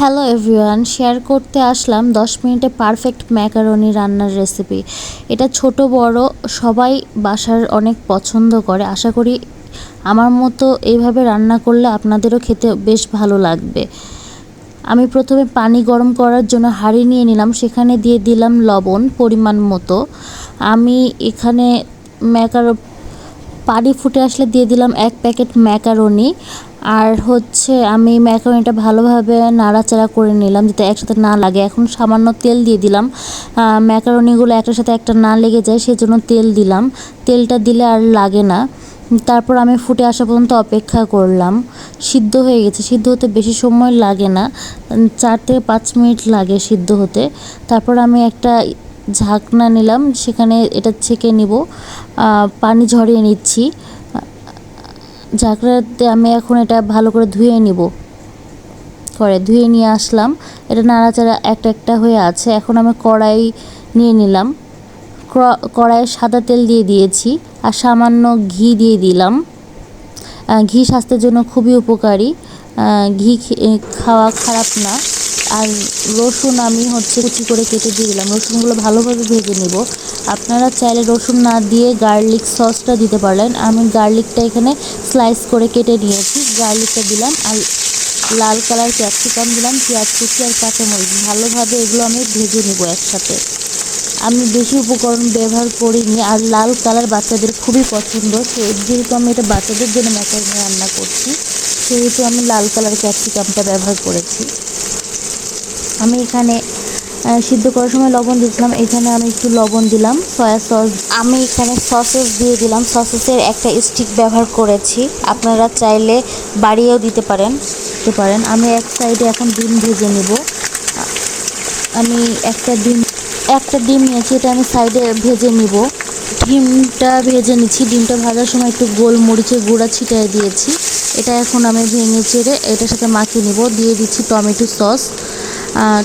Hello everyone share করতে আসলাম দশ মিনিটে পারফেক্ট ম্যাকারনি রান্নার রেসিপি এটা ছোট, বড়, সবাই বাসার অনেক পছন্দ করে। আশা করি আমার মতো এইভাবে রান্না করলে আপনাদেরও খেতে বেশ ভালো লাগবে। আমি প্রথমে পানি গরম করার জন্য হাঁড়ি নিয়ে নিলাম। সেখানে দিয়ে দিলাম লবণ পরিমাণ মতো। আমি এখানে ম্যাকারো পানি ফুটে আসলে দিয়ে দিলাম এক প্যাকেট ম্যাকারনি। আর হচ্ছে আমি ম্যাকারনিটা ভালোভাবে নাড়াচাড়া করে নিলাম যাতে একসাথে না লাগে। এখন সামান্য তেল দিয়ে দিলাম। ম্যাকারনিগুলো একটার সাথে একটা না লেগে যায় সেজন্য তেল দিলাম। তেলটা দিলে আর লাগে না। তারপর আমি ফুটে আসা পর্যন্ত অপেক্ষা করলাম। সিদ্ধ হয়ে গেছে। সিদ্ধ হতে বেশি সময় লাগে না। চার থেকে পাঁচ মিনিট লাগে সিদ্ধ হতে। তারপর আমি একটা ঝাঁকনা নিলাম, সেখানে এটা ছেঁকে নিব। পানি ঝরিয়ে নিচ্ছি। ঝাঁকড়াতে আমি এখন এটা ভালো করে ধুয়ে নিব। করে ধুয়ে নিয়ে আসলাম। এটা নাড়াচাড়া একটা একটা হয়ে আছে। এখন আমি কড়াই নিয়ে নিলাম। কড়াইয়ে সাদা তেল দিয়ে দিয়েছি আর সামান্য ঘি দিয়ে দিলাম। ঘি স্বাস্থ্যের জন্য খুবই উপকারী। ঘি খাওয়া খারাপ না। আর রসুন আমি হচ্ছে কুচি করে কেটে দিয়ে দিলাম। রসুনগুলো ভালোভাবে ভেজে নেব। আপনারা চাইলে রসুন না দিয়ে গার্লিক সসটা দিতে পারলেন। আমি গার্লিকটা এখানে স্লাইস করে কেটে নিয়েছি। গার্লিকটা দিলাম আর লাল কালার ক্যাপসিকাম দিলাম। পেঁয়াজ কুচি আর কাঁচামরিচ। ভালোভাবে এগুলো আমি ভেজে নেব একসাথে। আমি বেশি উপকরণ ব্যবহার করিনি আর লাল কালার বাচ্চাদের খুবই পছন্দ। যেহেতু আমি এটা বাচ্চাদের জন্য ম্যাকারনি রান্না করছি, সেহেতু আমি লাল কালার ক্যাপসিকামটা ব্যবহার করেছি। আমি এখানে সিদ্ধ করার সময় লবণ দিয়েছিলাম। এখানে আমি একটু লবণ দিলাম সয়া সস আমি এখানে সসেস দিয়ে দিলাম। সসেসের একটা স্টিক ব্যবহার করেছি। আপনারা চাইলে বাড়িয়েও দিতে পারেন। দিতে পারেন। আমি এক সাইডে এখন ডিম ভেজে নেব। আমি একটা ডিম একটা ডিম নিয়েছি। এটা আমি সাইডে ভেজে নিব। ডিমটা ভেজে নিচ্ছি। ডিমটা ভাজার সময় একটু গোলমরিচের গুঁড়া ছিটিয়ে দিয়েছি। এটা এখন আমি ভেঙে চেড়ে এটার সাথে মাখিয়ে নিব। দিয়ে দিচ্ছি টমেটো সস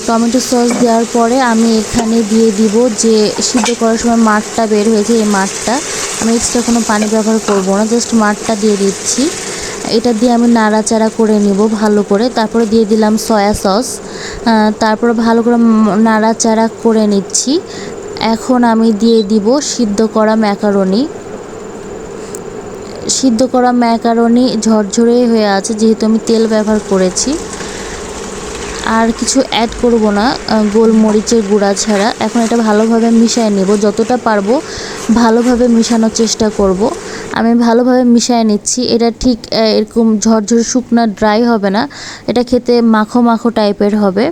টমেটো সস দেওয়ার পরে আমি এখানে দিয়ে দিব যে সিদ্ধ করার সময় মাঠটা বের হয়েছে, এই মাঠটা। আমি এক্সট্রা কোনো পানি ব্যবহার করব না জাস্ট মাঠটা দিয়ে দিচ্ছি। এটা দিয়ে আমি নাড়াচাড়া করে নিব ভালো করে। তারপরে দিয়ে দিলাম সয়া সস। তারপরে ভালো করে নাড়াচাড়া করে নিচ্ছি। এখন আমি দিয়ে দিব সিদ্ধ করা ম্যাকারনি। সিদ্ধ করা ম্যাকারনি ঝরঝরে হয়ে আছে, যেহেতু আমি তেল ব্যবহার করেছি। আর কিছু অ্যাড করব না গোলমরিচের গুঁড়া ছাড়া। এখন এটা ভালোভাবে মিশিয়ে নেব, যতটা পারব ভালোভাবে মিশানোর চেষ্টা করব। আমি ভালোভাবে মিশিয়ে নিচ্ছি, এটা ঠিক এরকম ঝরঝরে শুকনা ড্রাই হবে না, এটা খেতে মাখো মাখো টাইপের হবে।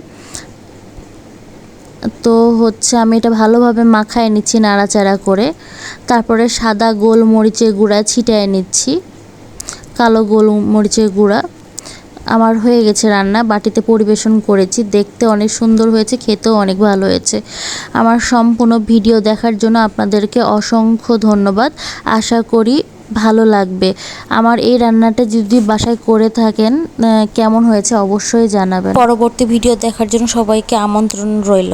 তো হচ্ছে আমি এটা ভালোভাবে মাখায় নিচ্ছি নাড়াচাড়া করে, তারপরে সাদা গোলমরিচের গুঁড়া ছিটায় নিচ্ছি, কালো গোল মরিচের গুঁড়া। আমার হয়ে গেছে রান্না, বাটিতে পরিবেশন করেছি, দেখতে অনেক সুন্দর হয়েছে, খেতেও অনেক ভালো হয়েছে। আমার সম্পূর্ণ ভিডিও দেখার জন্য আপনাদেরকে অসংখ্য ধন্যবাদ। আশা করি ভালো লাগবে। আমার এই রান্নাটা যদি বাসায় করে থাকেন কেমন হয়েছে অবশ্যই জানাবেন। পরবর্তী ভিডিও দেখার জন্য সবাইকে আমন্ত্রণ রইল।